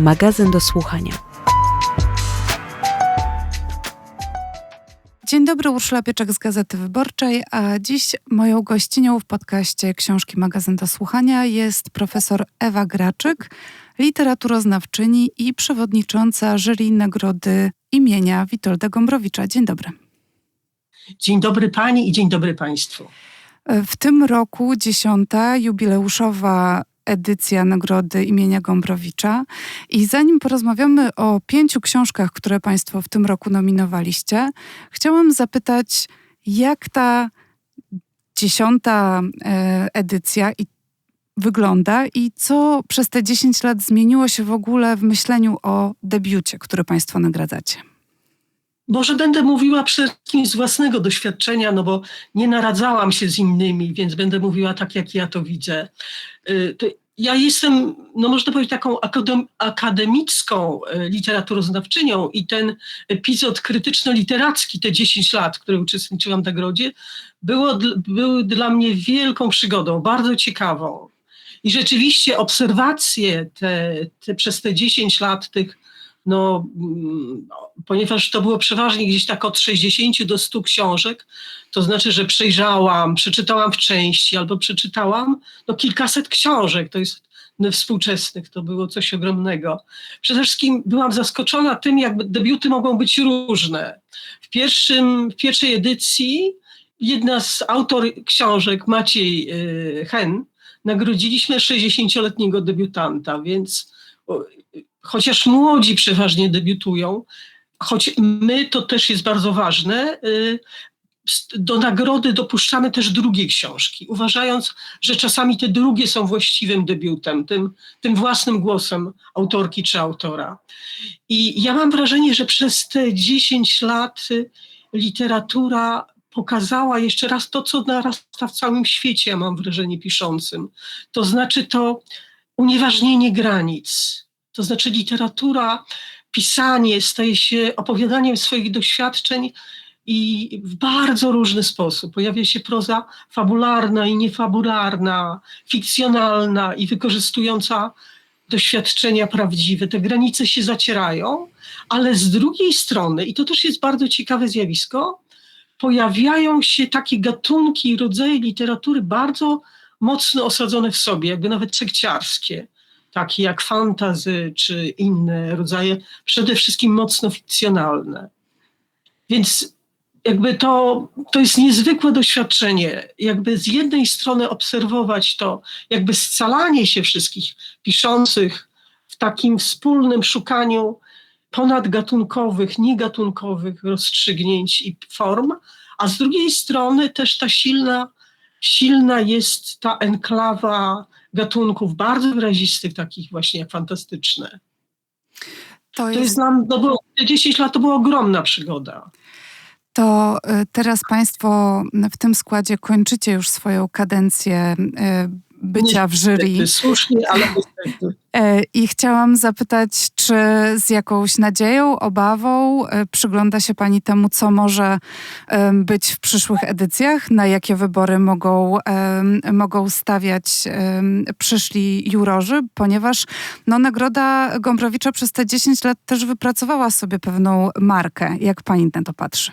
Magazyn do słuchania. Dzień dobry, Urszula Pieczek z Gazety Wyborczej, a dziś moją gościnią w podcaście Książki Magazyn do Słuchania jest profesor Ewa Graczyk, literaturoznawczyni i przewodnicząca jury nagrody imienia Witolda Gombrowicza. Dzień dobry. Dzień dobry Pani i dzień dobry Państwu. W tym roku dziesiąta jubileuszowa edycja nagrody imienia Gombrowicza. I zanim porozmawiamy o pięciu książkach, które Państwo w tym roku nominowaliście, chciałam zapytać, jak ta dziesiąta e, edycja i wygląda i co przez te 10 lat zmieniło się w ogóle w myśleniu o debiucie, który Państwo nagradzacie? Może będę mówiła przede wszystkim z własnego doświadczenia, no bo nie naradzałam się z innymi, więc będę mówiła tak, jak ja to widzę. Y, ja jestem, no można powiedzieć, taką akademicką e, literaturoznawczynią i ten epizod krytyczno-literacki, te 10 lat, w których uczestniczyłam w nagrodzie, było, były dla mnie wielką przygodą, bardzo ciekawą. I rzeczywiście obserwacje te, te przez te 10 lat tych no, mm, ponieważ to było przeważnie gdzieś tak od 60 do 100 książek, to znaczy, że przejrzałam, przeczytałam w części albo przeczytałam no, kilkaset książek, to jest no, współczesnych, to było coś ogromnego. Przede wszystkim byłam zaskoczona tym, jak debiuty mogą być różne. W, pierwszym, w pierwszej edycji jedna z autor książek, Maciej y, Hen, nagrodziliśmy 60-letniego debiutanta, więc chociaż młodzi przeważnie debiutują, choć my, to też jest bardzo ważne, y, do nagrody dopuszczamy też drugie książki, uważając, że czasami te drugie są właściwym debiutem, tym, tym własnym głosem autorki czy autora. I ja mam wrażenie, że przez te 10 lat y, literatura pokazała jeszcze raz to, co narasta w całym świecie, ja mam wrażenie, piszącym. To znaczy to unieważnienie granic, to znaczy literatura, pisanie staje się opowiadaniem swoich doświadczeń i w bardzo różny sposób. Pojawia się proza fabularna i niefabularna, fikcjonalna i wykorzystująca doświadczenia prawdziwe. Te granice się zacierają, ale z drugiej strony, i to też jest bardzo ciekawe zjawisko, pojawiają się takie gatunki i rodzaje literatury bardzo mocno osadzone w sobie, jakby nawet sekciarskie takie jak fantazy czy inne rodzaje, przede wszystkim mocno fikcjonalne. Więc jakby to, to jest niezwykłe doświadczenie, jakby z jednej strony obserwować to, jakby scalanie się wszystkich piszących w takim wspólnym szukaniu ponadgatunkowych, niegatunkowych rozstrzygnięć i form, a z drugiej strony też ta silna, silna jest ta enklawa gatunków bardzo wyrazistych, takich właśnie jak fantastyczne. To jest, to jest nam, no było, 10 lat to była ogromna przygoda. To y, teraz Państwo w tym składzie kończycie już swoją kadencję y, bycia w jury. Słusznie, ale e, I chciałam zapytać, czy z jakąś nadzieją, obawą e, przygląda się Pani temu, co może być w przyszłych edycjach, na jakie wybory mogą, mogą stawiać przyszli jurorzy, ponieważ no, Nagroda Gombrowicza przez te 10 lat też wypracowała sobie pewną markę. Jak Pani na to patrzy?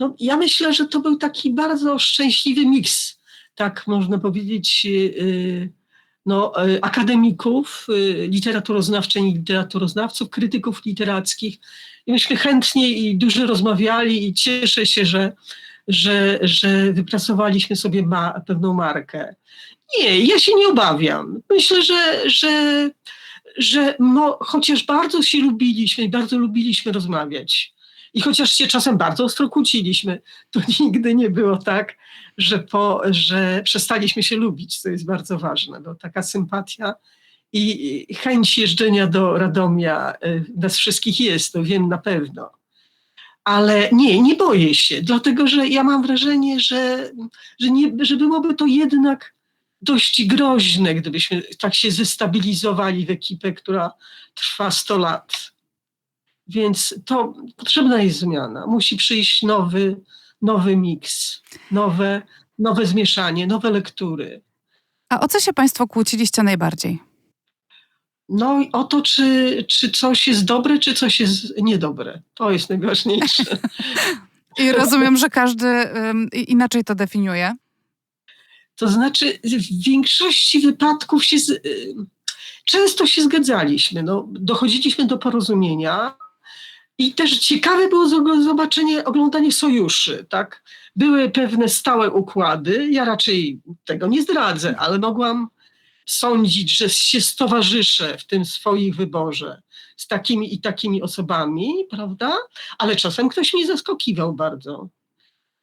No, ja myślę, że to był taki bardzo szczęśliwy miks tak można powiedzieć, y, y, no, y, akademików, literaturoznawczyń i literaturoznawców, krytyków literackich. I myśmy chętnie i dużo rozmawiali i cieszę się, że, że, że wypracowaliśmy sobie ma, pewną markę. Nie, ja się nie obawiam. Myślę, że, że, że mo, chociaż bardzo się lubiliśmy i bardzo lubiliśmy rozmawiać, i chociaż się czasem bardzo ostro kłóciliśmy, to nigdy nie było tak, że, po, że przestaliśmy się lubić, co jest bardzo ważne, bo taka sympatia i chęć jeżdżenia do Radomia y, nas wszystkich jest, to wiem na pewno. Ale nie, nie boję się, dlatego że ja mam wrażenie, że, że, nie, że byłoby to jednak dość groźne, gdybyśmy tak się zestabilizowali w ekipę, która trwa 100 lat. Więc to potrzebna jest zmiana. Musi przyjść nowy, nowy miks, nowe, nowe zmieszanie, nowe lektury. A o co się Państwo kłóciliście najbardziej? No i o to, czy, czy coś jest dobre, czy coś jest niedobre. To jest najważniejsze. I rozumiem, że każdy i- inaczej to definiuje. To znaczy, w większości wypadków się z, y, często się zgadzaliśmy. No, dochodziliśmy do porozumienia. I też ciekawe było zobaczenie, oglądanie sojuszy, tak? Były pewne stałe układy. Ja raczej tego nie zdradzę, ale mogłam sądzić, że się stowarzyszę w tym swoich wyborze z takimi i takimi osobami, prawda? Ale czasem ktoś mnie zaskakiwał bardzo.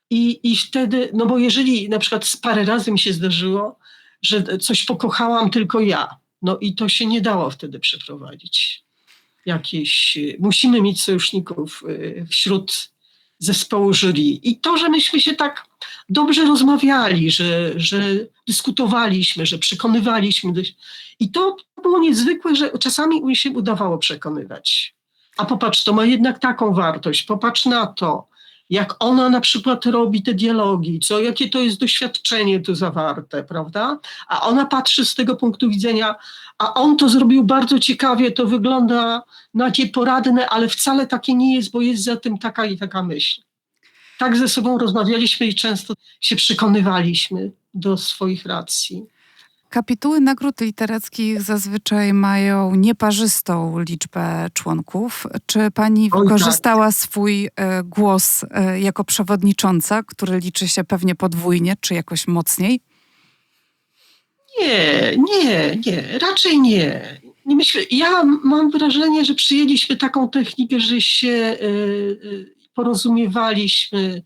I, I wtedy, no bo jeżeli na przykład parę razy mi się zdarzyło, że coś pokochałam tylko ja, no i to się nie dało wtedy przeprowadzić. Jakieś, y, musimy mieć sojuszników y, wśród zespołu jury. I to, że myśmy się tak dobrze rozmawiali, że, że dyskutowaliśmy, że przekonywaliśmy. I to było niezwykłe, że czasami mi się udawało przekonywać. A popatrz, to ma jednak taką wartość, popatrz na to, jak ona na przykład robi te dialogi, co, jakie to jest doświadczenie tu zawarte, prawda? A ona patrzy z tego punktu widzenia, a on to zrobił bardzo ciekawie, to wygląda na poradne, ale wcale takie nie jest, bo jest za tym taka i taka myśl. Tak ze sobą rozmawialiśmy i często się przekonywaliśmy do swoich racji. Kapituły nagród literackich zazwyczaj mają nieparzystą liczbę członków. Czy pani wykorzystała swój e, głos e, jako przewodnicząca, który liczy się pewnie podwójnie, czy jakoś mocniej? Nie, nie, nie, raczej nie. nie myślę, ja mam wrażenie, że przyjęliśmy taką technikę, że się y, porozumiewaliśmy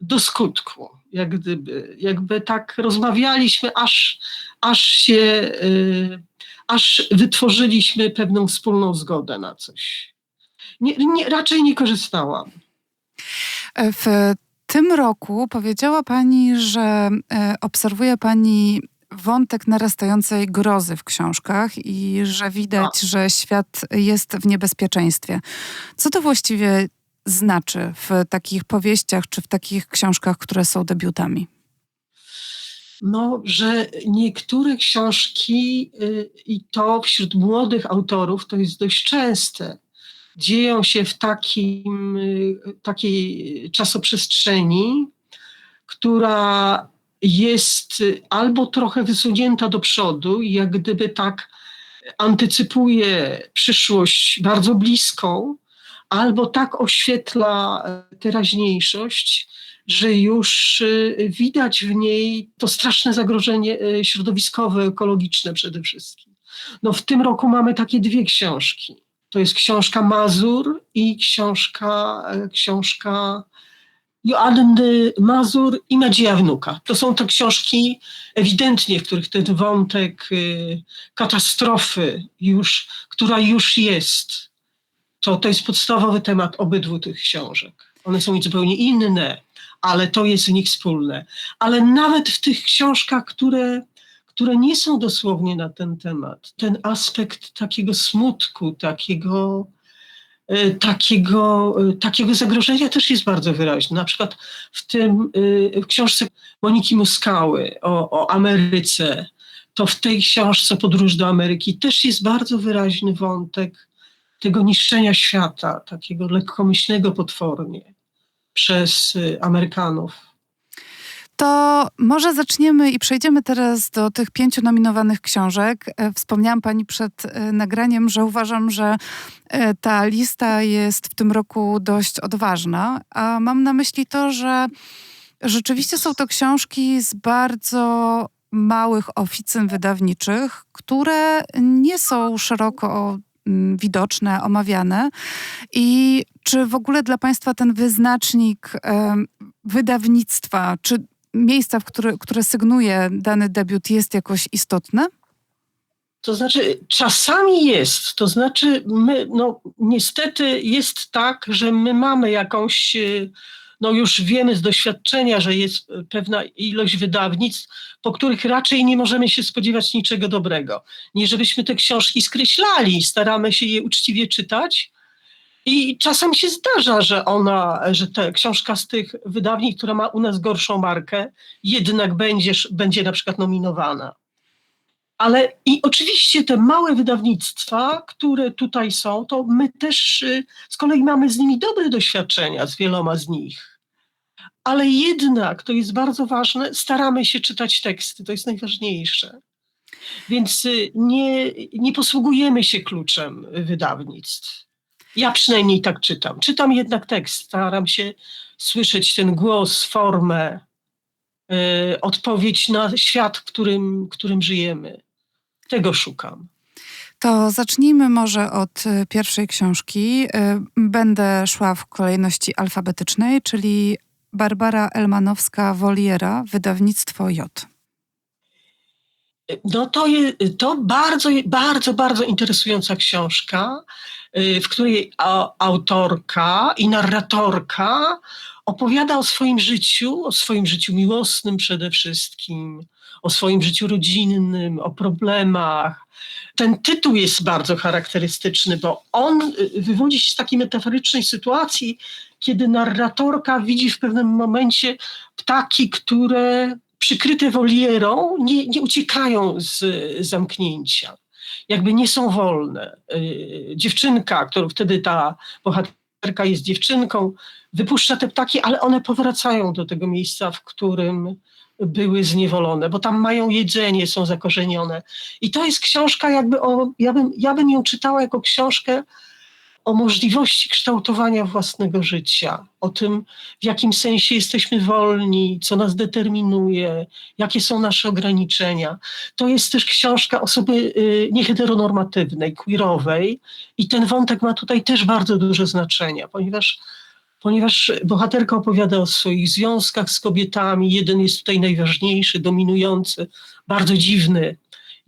do skutku, jak gdyby, jakby tak rozmawialiśmy, aż, aż się, y, aż wytworzyliśmy pewną wspólną zgodę na coś. Nie, nie, raczej nie korzystałam. W tym roku powiedziała pani, że e, obserwuje pani wątek narastającej grozy w książkach i że widać, że świat jest w niebezpieczeństwie. Co to właściwie znaczy w takich powieściach czy w takich książkach, które są debiutami? No, że niektóre książki y, i to wśród młodych autorów to jest dość częste. Dzieją się w takim, y, takiej czasoprzestrzeni, która jest y, albo trochę wysunięta do przodu, jak gdyby tak antycypuje przyszłość bardzo bliską, albo tak oświetla teraźniejszość, że już y, widać w niej to straszne zagrożenie y, środowiskowe, ekologiczne przede wszystkim. No w tym roku mamy takie dwie książki. To jest książka Mazur i książka, e, książka Joanny Mazur i Nadzieja Wnuka. To są te książki ewidentnie, w których ten wątek y, katastrofy, już, która już jest, to, to jest podstawowy temat obydwu tych książek. One są zupełnie inne, ale to jest w nich wspólne. Ale nawet w tych książkach, które, które nie są dosłownie na ten temat, ten aspekt takiego smutku, takiego, e, takiego, e, takiego zagrożenia też jest bardzo wyraźny. Na przykład w, tym, e, w książce Moniki Muskały o, o Ameryce, to w tej książce Podróż do Ameryki też jest bardzo wyraźny wątek tego niszczenia świata, takiego lekkomyślnego potwornie przez y, Amerykanów. To może zaczniemy i przejdziemy teraz do tych pięciu nominowanych książek. E, Wspomniałam pani przed e, nagraniem, że uważam, że e, ta lista jest w tym roku dość odważna, a mam na myśli to, że rzeczywiście są to książki z bardzo małych oficyn wydawniczych, które nie są szeroko mm, widoczne, omawiane. I czy w ogóle dla Państwa ten wyznacznik wydawnictwa, czy miejsca, w które, które sygnuje dany debiut jest jakoś istotne? To znaczy, czasami jest, to znaczy, my, no, niestety jest tak, że my mamy jakąś, y, no już wiemy z doświadczenia, że jest pewna ilość wydawnictw, po których raczej nie możemy się spodziewać niczego dobrego. Nie żebyśmy te książki skreślali, staramy się je uczciwie czytać. I czasem się zdarza, że ona, że ta książka z tych wydawnictw, która ma u nas gorszą markę, jednak będzie, będzie na przykład nominowana. Ale i oczywiście te małe wydawnictwa, które tutaj są, to my też y, z kolei mamy z nimi dobre doświadczenia, z wieloma z nich. Ale jednak, to jest bardzo ważne, staramy się czytać teksty, to jest najważniejsze. Więc y, nie, nie posługujemy się kluczem wydawnictw. Ja przynajmniej tak czytam. Czytam jednak tekst, staram się słyszeć ten głos, formę, y, odpowiedź na świat, w którym, którym żyjemy. Tego szukam. To zacznijmy może od y, pierwszej książki. Y, Będę szła w kolejności alfabetycznej, czyli Barbara Elmanowska-Woliera, wydawnictwo J. No to, je, to bardzo, bardzo, bardzo interesująca książka, y, w której autorka i narratorka opowiada o swoim życiu, o swoim życiu miłosnym przede wszystkim, o swoim życiu rodzinnym, o problemach. Ten tytuł jest bardzo charakterystyczny, bo on y, wywodzi się z takiej metaforycznej sytuacji, kiedy narratorka widzi w pewnym momencie ptaki, które przykryte wolierą nie, nie uciekają z zamknięcia. Jakby nie są wolne. Y, Dziewczynka, którą wtedy ta bohaterka jest dziewczynką, wypuszcza te ptaki, ale one powracają do tego miejsca, w którym były zniewolone, bo tam mają jedzenie, są zakorzenione. I to jest książka jakby o, ja bym, ja bym ją czytała jako książkę o możliwości kształtowania własnego życia, o tym, w jakim sensie jesteśmy wolni, co nas determinuje, jakie są nasze ograniczenia. To jest też książka osoby y, nieheteronormatywnej, queerowej i ten wątek ma tutaj też bardzo duże znaczenie, ponieważ ponieważ bohaterka opowiada o swoich związkach z kobietami. Jeden jest tutaj najważniejszy, dominujący, bardzo dziwny.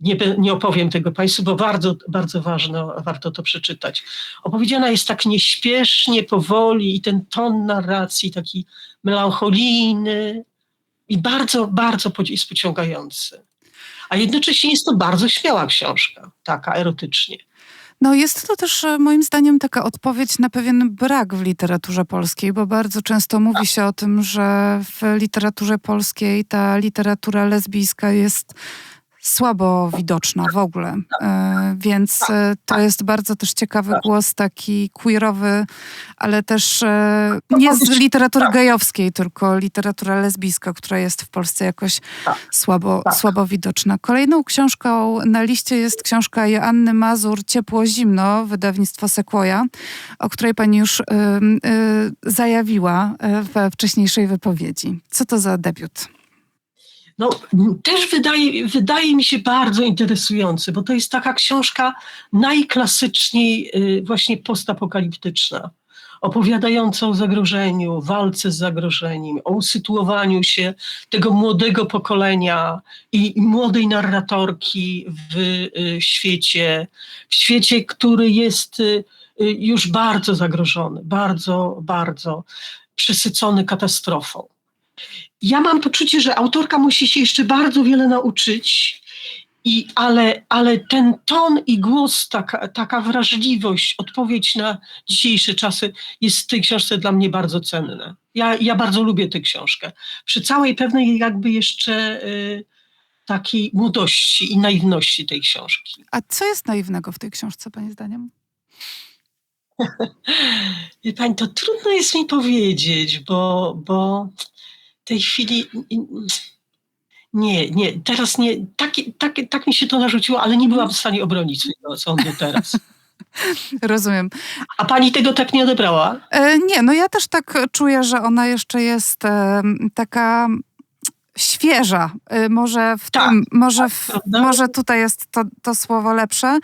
Nie, nie opowiem tego Państwu, bo bardzo, bardzo ważne, warto to przeczytać. Opowiedziana jest tak nieśpiesznie, powoli i ten ton narracji taki melancholijny i bardzo, bardzo jest pociągający. A jednocześnie jest to bardzo śmiała książka, taka erotycznie. No jest to też e, moim zdaniem taka odpowiedź na pewien brak w literaturze polskiej, bo bardzo często mówi się o tym, że w literaturze polskiej ta literatura lesbijska jest słabo widoczna w ogóle. E, Więc e, to jest bardzo też ciekawy głos, taki queerowy, ale też e, nie z literatury gejowskiej, tylko literatura lesbijska, która jest w Polsce jakoś słabo, słabo widoczna. Kolejną książką na liście jest książka Joanny Mazur Ciepło-Zimno, wydawnictwo Sequoia, o której pani już zajawiła we wcześniejszej wypowiedzi. Co to za debiut? No, też wydaje, wydaje mi się bardzo interesujący, bo to jest taka książka najklasyczniej y, właśnie postapokaliptyczna, opowiadająca o zagrożeniu, walce z zagrożeniem, o usytuowaniu się tego młodego pokolenia i, i młodej narratorki w y, świecie, w świecie, który jest y, już bardzo zagrożony, bardzo, bardzo przesycony katastrofą. Ja mam poczucie, że autorka musi się jeszcze bardzo wiele nauczyć, i, ale, ale ten ton i głos, taka, taka wrażliwość, odpowiedź na dzisiejsze czasy jest w tej książce dla mnie bardzo cenne. Ja, ja bardzo lubię tę książkę. Przy całej pewnej jakby jeszcze y, takiej młodości i naiwności tej książki. A co jest naiwnego w tej książce, pani zdaniem? Wie pani, to trudno jest mi powiedzieć, bo, bo tej chwili nie, nie, teraz nie, tak, tak, tak mi się to narzuciło, ale nie byłam w stanie obronić swojego sądu teraz. Rozumiem. A pani tego tak nie odebrała? E, nie, no ja też tak czuję, że ona jeszcze jest e, taka świeża. E, może w Tak, tym, może, w, prawda? może tutaj jest to, to słowo lepsze.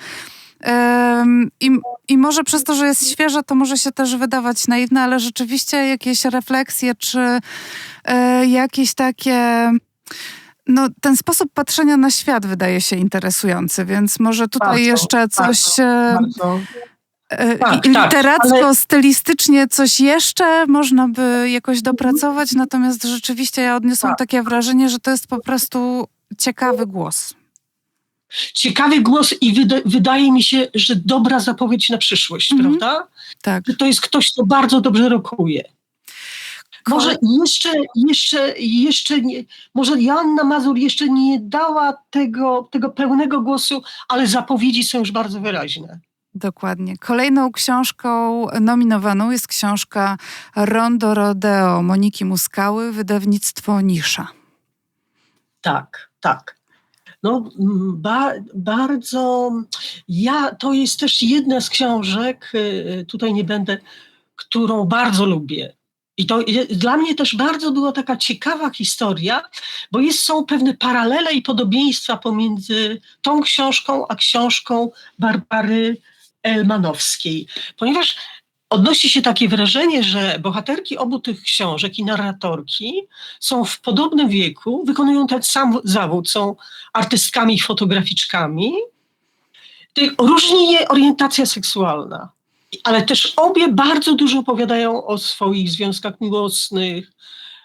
I, I może przez to, że jest świeża, to może się też wydawać naiwne, ale rzeczywiście jakieś refleksje, czy e, jakieś takie. No, ten sposób patrzenia na świat wydaje się interesujący, więc może tutaj Bardzo, jeszcze coś. e, Bardzo. E, Tak, tak, Literacko, ale- stylistycznie coś jeszcze można by jakoś dopracować, natomiast rzeczywiście ja odniosłam Tak. takie wrażenie, że to jest po prostu ciekawy głos. Ciekawy głos i wyda, wydaje mi się, że dobra zapowiedź na przyszłość, Mhm. prawda? Tak. Że to jest ktoś, kto bardzo dobrze rokuje. Może jeszcze, jeszcze, jeszcze nie, może Joanna Mazur jeszcze nie dała tego, tego pełnego głosu, ale zapowiedzi są już bardzo wyraźne. Dokładnie. Kolejną książką nominowaną jest książka Rondo Rodeo Moniki Muskały, wydawnictwo Nisza. Tak, tak. No, mm, ba, bardzo. Ja, to jest też jedna z książek, y, tutaj nie będę, którą bardzo lubię. I to dla mnie też bardzo była taka ciekawa historia, bo jest, są pewne paralele i podobieństwa pomiędzy tą książką a książką Barbary Elmanowskiej. Ponieważ odnosi się takie wrażenie, że bohaterki obu tych książek i narratorki są w podobnym wieku, wykonują ten sam zawód, są artystkami i fotograficzkami. Różni je orientacja seksualna, ale też obie bardzo dużo opowiadają o swoich związkach miłosnych,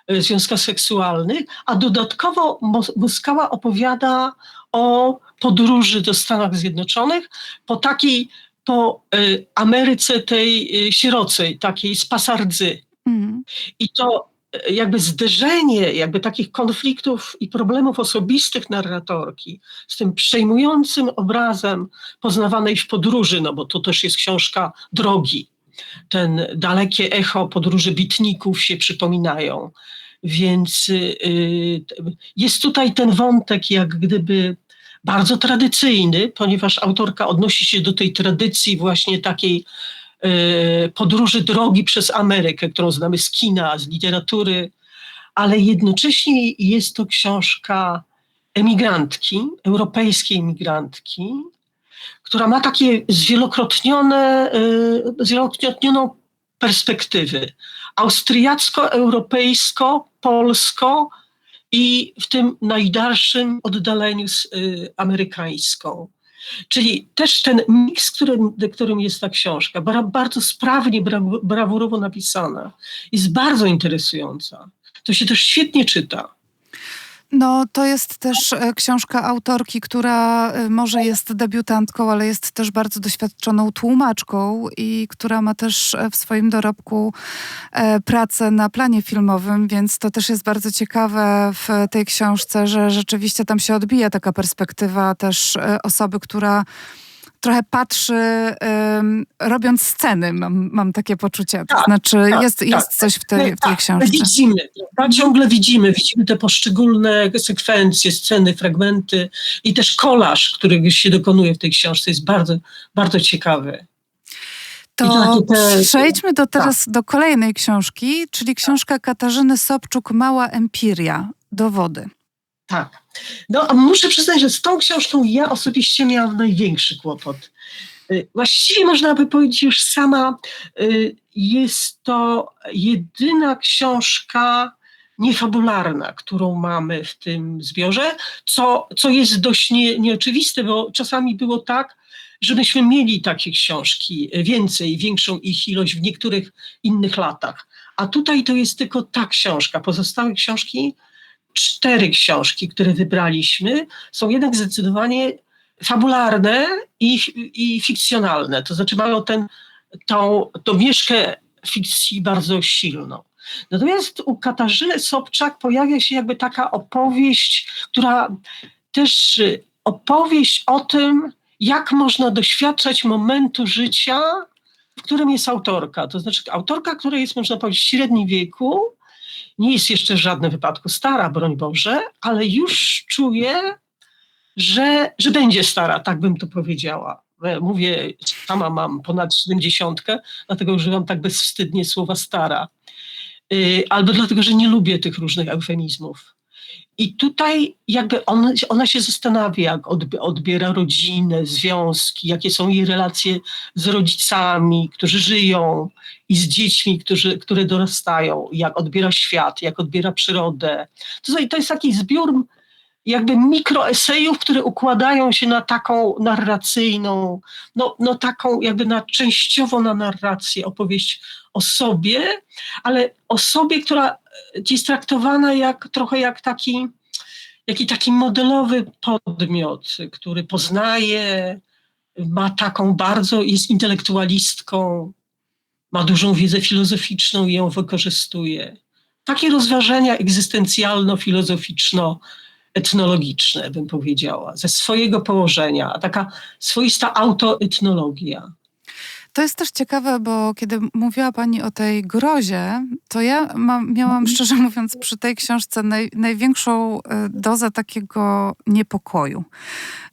e, związkach seksualnych, a dodatkowo Mos- Muskała opowiada o podróży do Stanów Zjednoczonych po takiej, po e, Ameryce tej e, sierocej, takiej z pasardzy. Mhm. I to e, jakby zderzenie jakby takich konfliktów i problemów osobistych narratorki z tym przejmującym obrazem poznawanej w podróży, no bo to też jest książka drogi. Ten dalekie echo podróży bitników się przypominają. Więc y, y, jest tutaj ten wątek jak gdyby bardzo tradycyjny, ponieważ autorka odnosi się do tej tradycji właśnie takiej e, podróży drogi przez Amerykę, którą znamy z kina, z literatury, ale jednocześnie jest to książka emigrantki, europejskiej emigrantki, która ma takie zwielokrotnione, e, zwielokrotnioną perspektywy. Austriacko-europejsko, polsko i w tym najdalszym oddaleniu z y, amerykańską. Czyli też ten miks, którym, którym jest ta książka, bardzo sprawnie, bra, brawurowo napisana, jest bardzo interesująca. To się też świetnie czyta. No, to jest też e, książka autorki, która e, może jest debiutantką, ale jest też bardzo doświadczoną tłumaczką i która ma też e, w swoim dorobku pracę na planie filmowym, więc to też jest bardzo ciekawe w tej książce, że rzeczywiście tam się odbija taka perspektywa też osoby, która trochę patrzy, em, robiąc sceny, mam, mam takie poczucie. To Tak, znaczy, tak, jest, tak. jest coś w tej, w tej Tak, książce. Widzimy, prawda? ciągle widzimy, widzimy te poszczególne sekwencje, sceny, fragmenty i też kolaż, który się dokonuje w tej książce jest bardzo, bardzo ciekawy. To przejdźmy do, teraz Tak. do kolejnej książki, czyli książka Katarzyny Sobczuk, Mała Empiria, Dowody. Tak. No, a muszę przyznać, że z tą książką ja osobiście miałam największy kłopot. Y, Właściwie można by powiedzieć, już sama y, jest to jedyna książka niefabularna, którą mamy w tym zbiorze, co, co jest dość nie, nieoczywiste, bo czasami było tak, że myśmy mieli takie książki więcej, większą ich ilość w niektórych innych latach. A tutaj to jest tylko ta książka. Pozostałe książki cztery książki, które wybraliśmy, są jednak zdecydowanie fabularne i, i fikcjonalne. To znaczy mają ten, tą, tą mieszkę fikcji bardzo silną. Natomiast u Katarzyny Sobczak pojawia się jakby taka opowieść, która też y, opowieść o tym, jak można doświadczać momentu życia, w którym jest autorka. To znaczy autorka, która jest, można powiedzieć, w średnim wieku, nie jest jeszcze w żadnym wypadku stara, broń Boże, ale już czuje, że, że będzie stara, tak bym to powiedziała. E, Mówię, sama mam ponad 70, dlatego używam tak bezwstydnie słowa stara. Y, Albo dlatego, że nie lubię tych różnych eufemizmów. I tutaj jakby ona, się zastanawia, jak odbi- odbiera rodzinę, związki, jakie są jej relacje z rodzicami, którzy żyją, i z dziećmi, którzy, które dorastają, jak odbiera świat, jak odbiera przyrodę. To, to jest taki zbiór jakby mikroesejów, które układają się na taką narracyjną, no, no taką jakby na częściowo na narrację, opowieść o sobie, ale o sobie, która jest traktowana jak trochę jak taki, jaki taki modelowy podmiot, który poznaje, ma taką bardzo, jest intelektualistką, ma dużą wiedzę filozoficzną i ją wykorzystuje. takie rozważania egzystencjalno-filozoficzno-etnologiczne, bym powiedziała, ze swojego położenia, taka swoista autoetnologia. To jest też ciekawe, bo kiedy mówiła Pani o tej grozie, to ja mam, miałam, szczerze mówiąc, przy tej książce naj, największą e, dozę takiego niepokoju.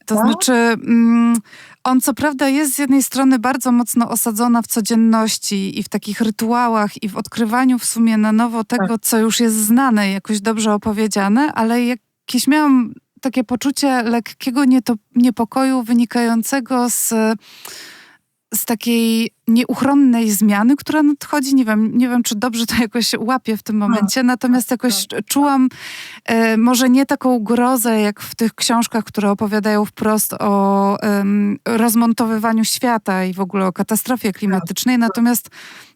To Tak? znaczy, mm, on co prawda jest z jednej strony bardzo mocno osadzona w codzienności i w takich rytuałach i w odkrywaniu w sumie na nowo tego, co już jest znane, jakoś dobrze opowiedziane, ale jakieś miałam takie poczucie lekkiego nieto, niepokoju wynikającego z z takiej nieuchronnej zmiany, która nadchodzi. Nie wiem, nie wiem, czy dobrze to jakoś łapię w tym momencie, natomiast jakoś czułam e, może nie taką grozę, jak w tych książkach, które opowiadają wprost o em, rozmontowywaniu świata i w ogóle o katastrofie klimatycznej, natomiast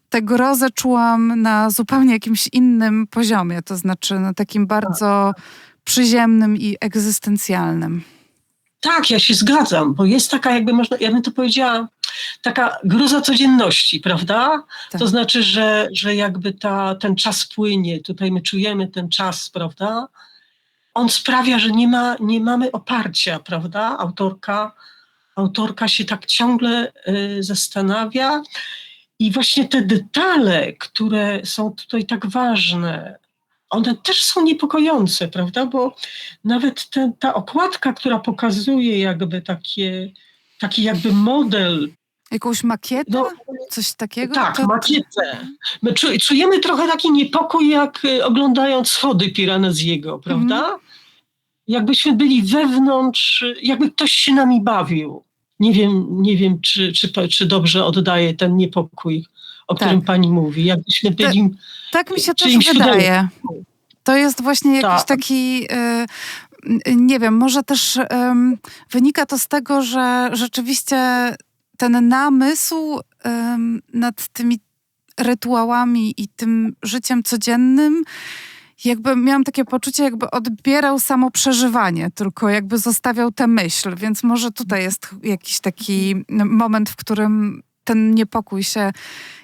tę grozę czułam na zupełnie jakimś innym poziomie, to znaczy na takim bardzo przyziemnym i egzystencjalnym. Tak, ja się zgadzam, bo jest taka, jakby można, ja bym to powiedziała, taka groza codzienności, prawda? Tak. To znaczy, że, że jakby ta, ten czas płynie, tutaj my czujemy ten czas, prawda? On sprawia, że nie, ma, nie mamy oparcia, prawda? Autorka, autorka się tak ciągle y, zastanawia i właśnie te detale, które są tutaj tak ważne, one też są niepokojące, prawda? Bo nawet ten, ta okładka, która pokazuje jakby takie, taki jakby model, Jakąś makietę? no, Coś takiego? tak, To- makietę. My czu- czujemy trochę taki niepokój, jak y, oglądając schody Piranesiego, prawda? Mhm. Jakbyśmy byli wewnątrz, jakby ktoś się nami bawił. Nie wiem, nie wiem czy, czy, czy dobrze oddaje ten niepokój, o Tak. którym pani mówi. Jakbyśmy byli... Tak mi się też wydaje. To jest właśnie jakiś Tak. taki, y, nie wiem, może też ym, wynika to z tego, że rzeczywiście ten namysł ym, nad tymi rytuałami i tym życiem codziennym, jakby miałam takie poczucie, jakby odbierał samo przeżywanie, tylko jakby zostawiał tę myśl, więc może tutaj jest jakiś taki moment, w którym ten niepokój się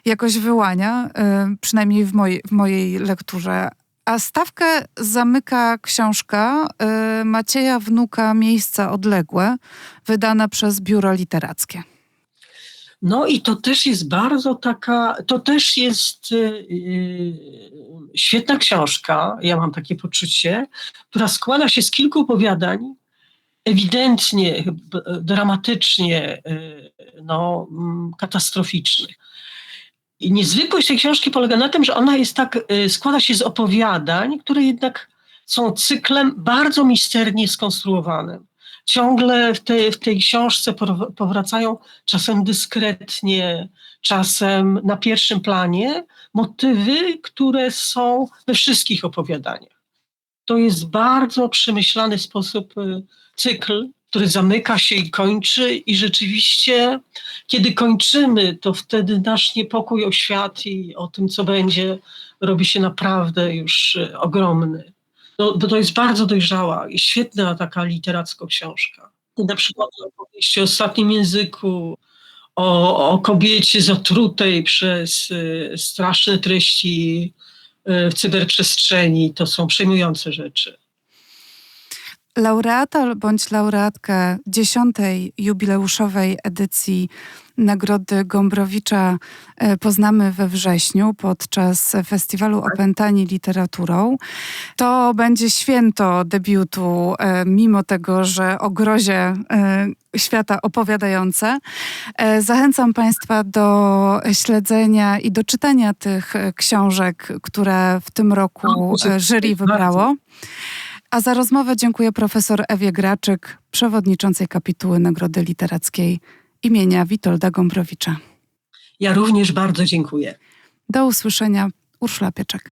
jakoś wyłania, y, przynajmniej w mojej, w mojej lekturze. A stawkę zamyka książka y, Macieja Wnuka Miejsca Odległe, wydana przez Biuro Literackie. No i to też jest bardzo taka, to też jest y, y, świetna książka, ja mam takie poczucie, która składa się z kilku opowiadań, ewidentnie, b- dramatycznie, y, no, mm, katastroficznych. I niezwykłość tej książki polega na tym, że ona jest tak, y, składa się z opowiadań, które jednak są cyklem bardzo misternie skonstruowanym. Ciągle w tej, w tej książce powracają czasem dyskretnie, czasem na pierwszym planie motywy, które są we wszystkich opowiadaniach. To jest bardzo przemyślany sposób, cykl, który zamyka się i kończy, i rzeczywiście, kiedy kończymy, to wtedy nasz niepokój o świat i o tym, co będzie, robi się naprawdę już y, ogromny. No, to jest bardzo dojrzała i świetna taka literacka książka. Na przykład opowieści o ostatnim języku, o, o kobiecie zatrutej przez y, straszne treści y, w cyberprzestrzeni. To są przejmujące rzeczy. Laureata bądź laureatkę dziesiątej jubileuszowej edycji Nagrody Gombrowicza e, poznamy we wrześniu podczas festiwalu Opętani Literaturą. To będzie święto debiutu, e, mimo tego, że o grozie e, świata opowiadające. Zachęcam Państwa do śledzenia i do czytania tych książek, które w tym roku e, jury wybrało. A za rozmowę dziękuję profesor Ewie Graczyk, przewodniczącej kapituły Nagrody Literackiej imienia Witolda Gombrowicza. Ja również bardzo dziękuję. Do usłyszenia. Urszula Pieczek.